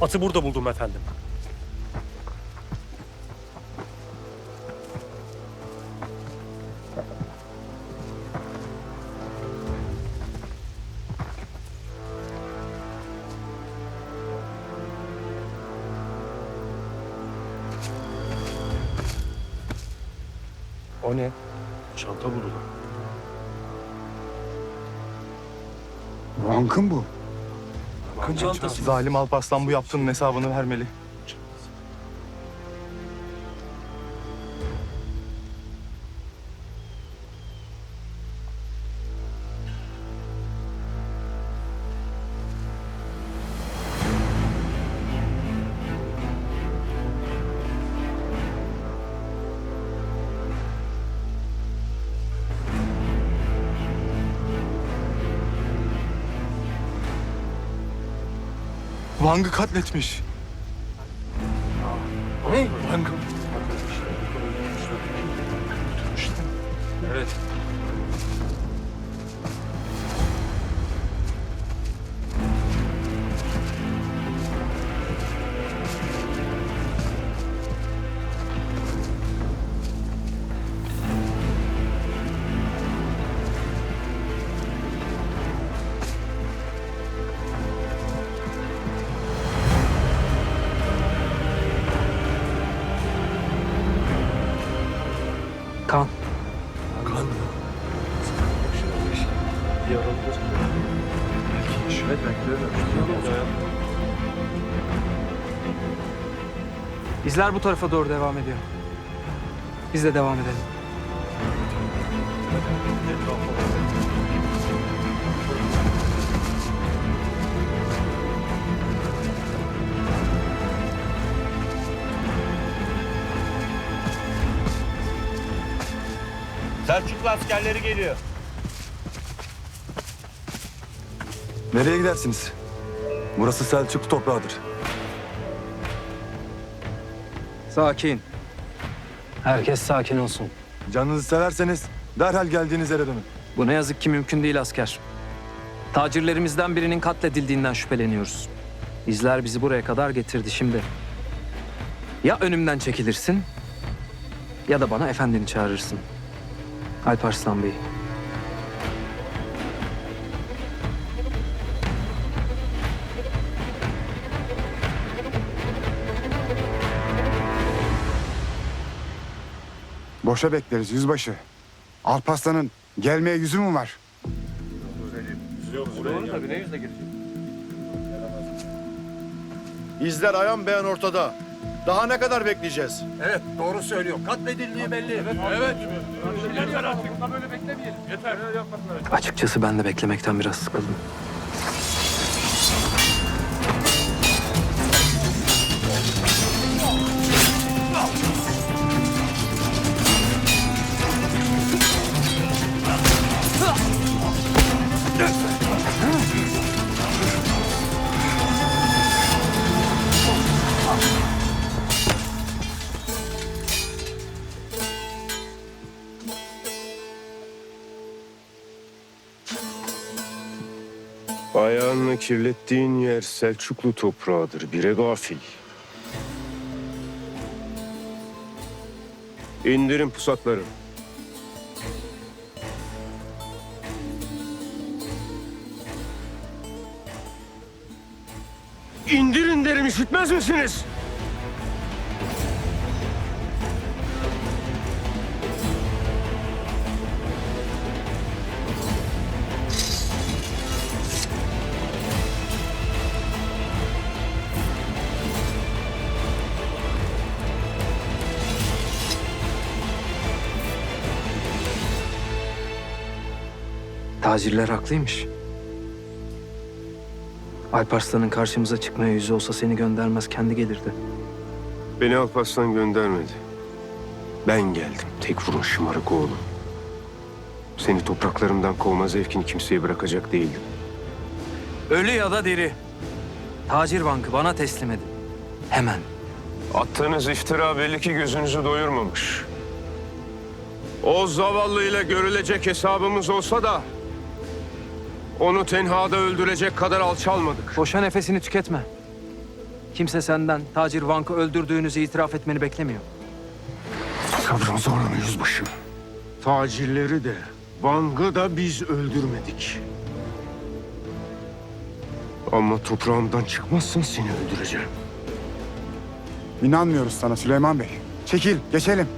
Atı burada buldum efendim. O ne? Çanta buldular. Bankın bu. Zalim Alparslan bu yaptığının hesabını vermeli. Wang'ı katletmiş. Ne? Wang. Evet. İzler bu tarafa doğru devam ediyor. Biz de devam edelim. Selçuklu askerleri geliyor. Nereye gidersiniz? Burası Selçuklu toprağıdır. Sakin. Herkes sakin olsun. Canınızı severseniz derhal geldiğiniz yere dönün. Bu ne yazık ki mümkün değil asker. Tacirlerimizden birinin katledildiğinden şüpheleniyoruz. İzler bizi buraya kadar getirdi şimdi. Ya önümden çekilirsin ya da bana efendini çağırırsın. Alparslan Bey. Boşa bekleriz yüzbaşı. Alparslan'ın gelmeye yüzü mü var? İzler ayan beyan ortada. Daha ne kadar bekleyeceğiz? Evet doğru söylüyor. Katledildiği belli. Evet. evet. Yeter artık. Böyle beklemeyelim. Yeter. Açıkçası ben de beklemekten biraz sıkıldım. Ayağınla kirlettiğin yer Selçuklu toprağıdır. Bire gafil. İndirin pusatları. İndirin derim işitmez misiniz? Tacirler haklıymış. Alparslan'ın karşımıza çıkmaya yüzü olsa seni göndermez kendi gelirdi. Beni Alparslan göndermedi. Ben geldim. Tek vurun şımarık oğlum. Seni topraklarımdan kovma zevkini kimseye bırakacak değildim. Ölü ya da diri. Tacir Bank'ı bana teslim edin. Hemen. Attığınız iftira belli ki gözünüzü doyurmamış. O zavallıyla görülecek hesabımız olsa da... ...onu tenhada öldürecek kadar alçalmadık. Boşa nefesini tüketme. Kimse senden Tacir Vank'ı öldürdüğünüzü itiraf etmeni beklemiyor. Zorlanıyor yüzbaşım. Tacirleri de, Vang'ı da biz öldürmedik. Ama toprağımdan çıkmazsan seni öldüreceğim. İnanmıyoruz sana Süleyman Bey. Çekil, geçelim.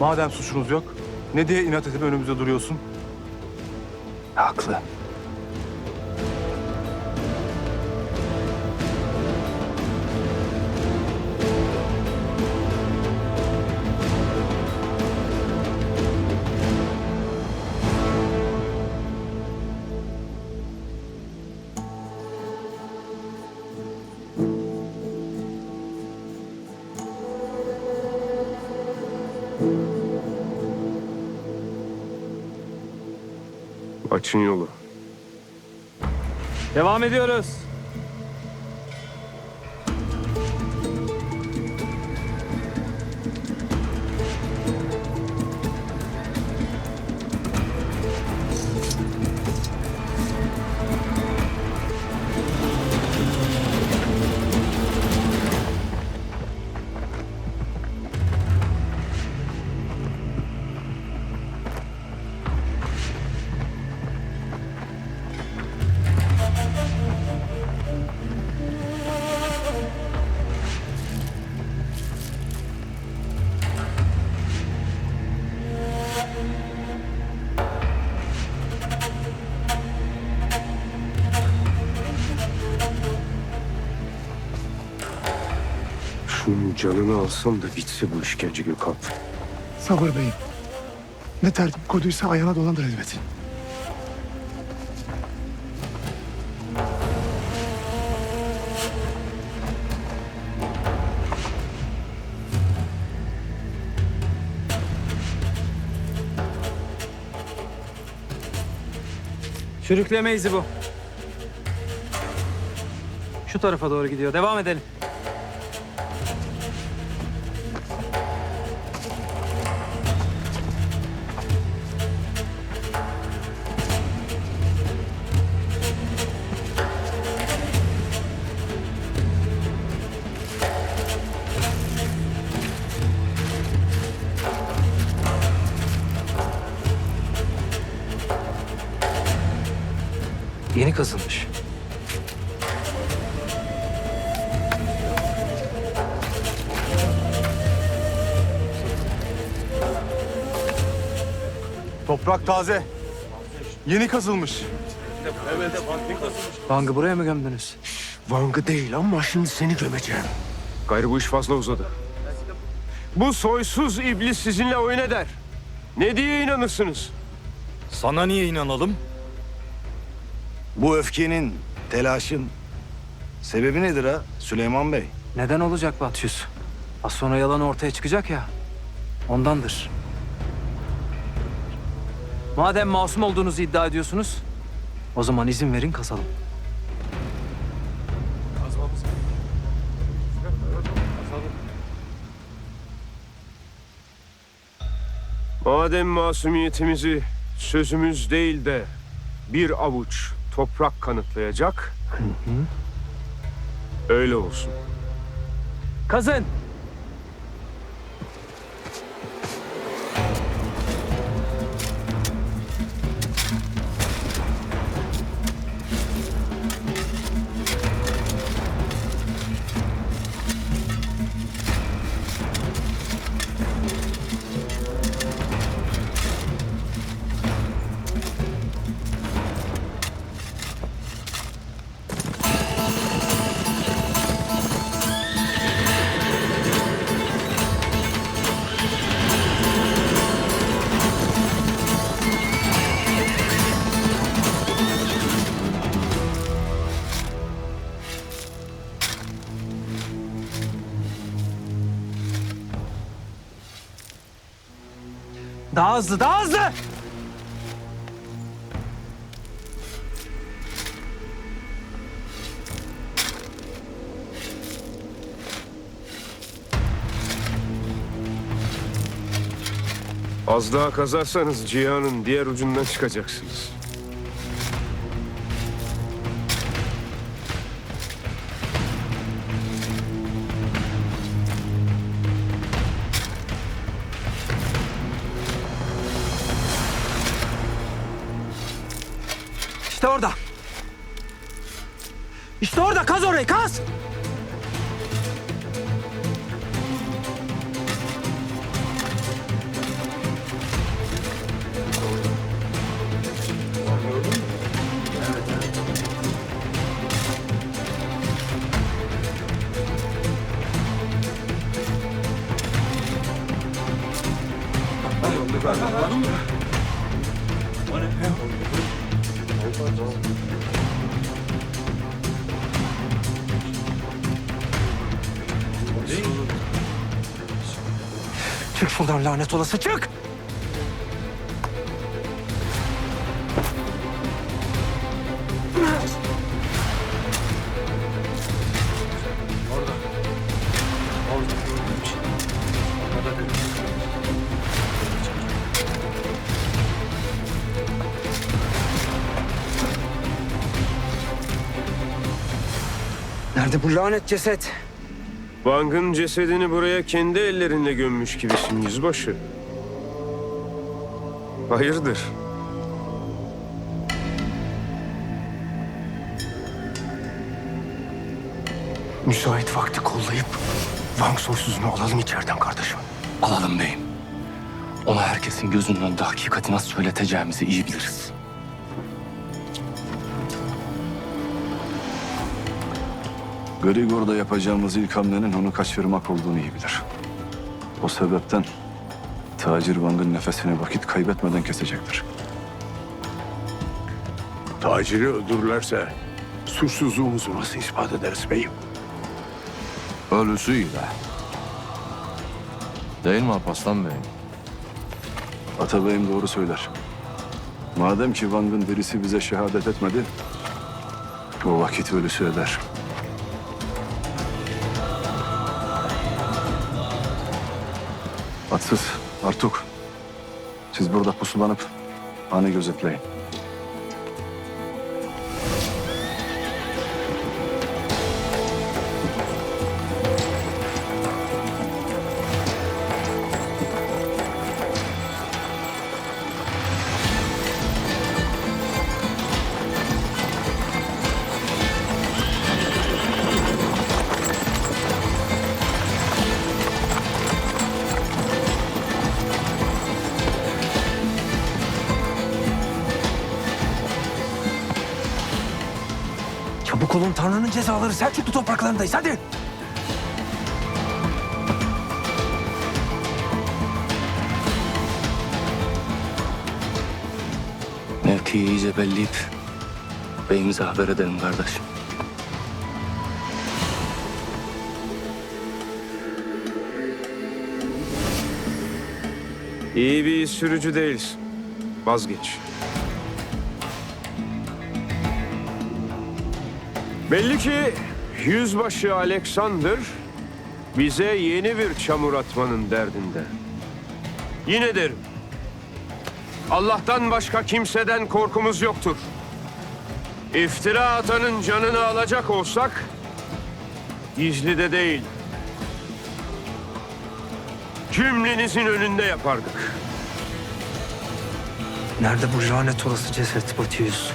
Madem suçunuz yok, ne diye inat edip önümüzde duruyorsun? Haklı. Açın yolu. Devam ediyoruz. Şunun canını alsam da bitse bu işkence Gökhan. Sabır beyim. Ne tertip koyduysa ayağına dolandır elbet. Sürükleme izi bu. Şu tarafa doğru gidiyor. Devam edelim. Yeni kazılmış. Toprak taze. Yeni kazılmış. Vang'ı buraya mı gömdünüz? Vang'ı değil ama şimdi seni gömeceğim. Gayrı bu iş fazla uzadı. Bu soysuz iblis sizinle oyun eder. Ne diye inanırsınız? Sana niye inanalım? Bu öfkenin, telaşın sebebi nedir ha Süleyman Bey? Neden olacak Batyüs? Az sonra yalan ortaya çıkacak ya. Ondandır. Madem masum olduğunuzu iddia ediyorsunuz, o zaman izin verin kazalım. Madem masumiyetimizi sözümüz değil de bir avuç toprak kanıtlayacak. Öyle olsun. Kazın! Daha hızlı, daha hızlı! Az daha kazarsanız cihanın diğer ucundan çıkacaksınız. Kaz orayı kaz. Çık şuradan lanet olası çık. Nerede bu lanet ceset? Vang'ın cesedini buraya kendi ellerinle gömmüş gibisin yüzbaşı. Hayırdır? Müsait vakti kollayıp Vang soysuzunu alalım içeriden kardeşim. Alalım beyim. Ona herkesin gözünün önünde hakikati nasıl söyleteceğimizi iyi biliriz. Grigor'da yapacağımız ilk hamlenin onu kaçırmak olduğunu iyi bilir. O sebepten Tacir Vang'ın nefesini vakit kaybetmeden kesecektir. Taciri öldürürlerse suçsuzluğumuzu nasıl ispat ederiz beyim? Ölüsüyle. Değil mi Alparslan Bey? Atabeyim doğru söyler. Madem ki Vang'ın dirisi bize şehadet etmedi, o vakit ölüsü eder. Atsız, Artuk. Siz burada pusulanıp anı gözetleyin. Olun Tanrı'nın cezaları Selçuklu topraklarındayız hadi. Mevkiyi iyice belleyip beyimize haber edelim kardeşim. İyi bir sürücü değilsin. Vazgeç. Belli ki yüzbaşı Alexander bize yeni bir çamur atmanın derdinde. Yine derim. Allah'tan başka kimseden korkumuz yoktur. İftira atanın canını alacak olsak gizli de değil. Cümlenizin önünde yapardık. Nerede bu lanet olası ceset Batıyüz?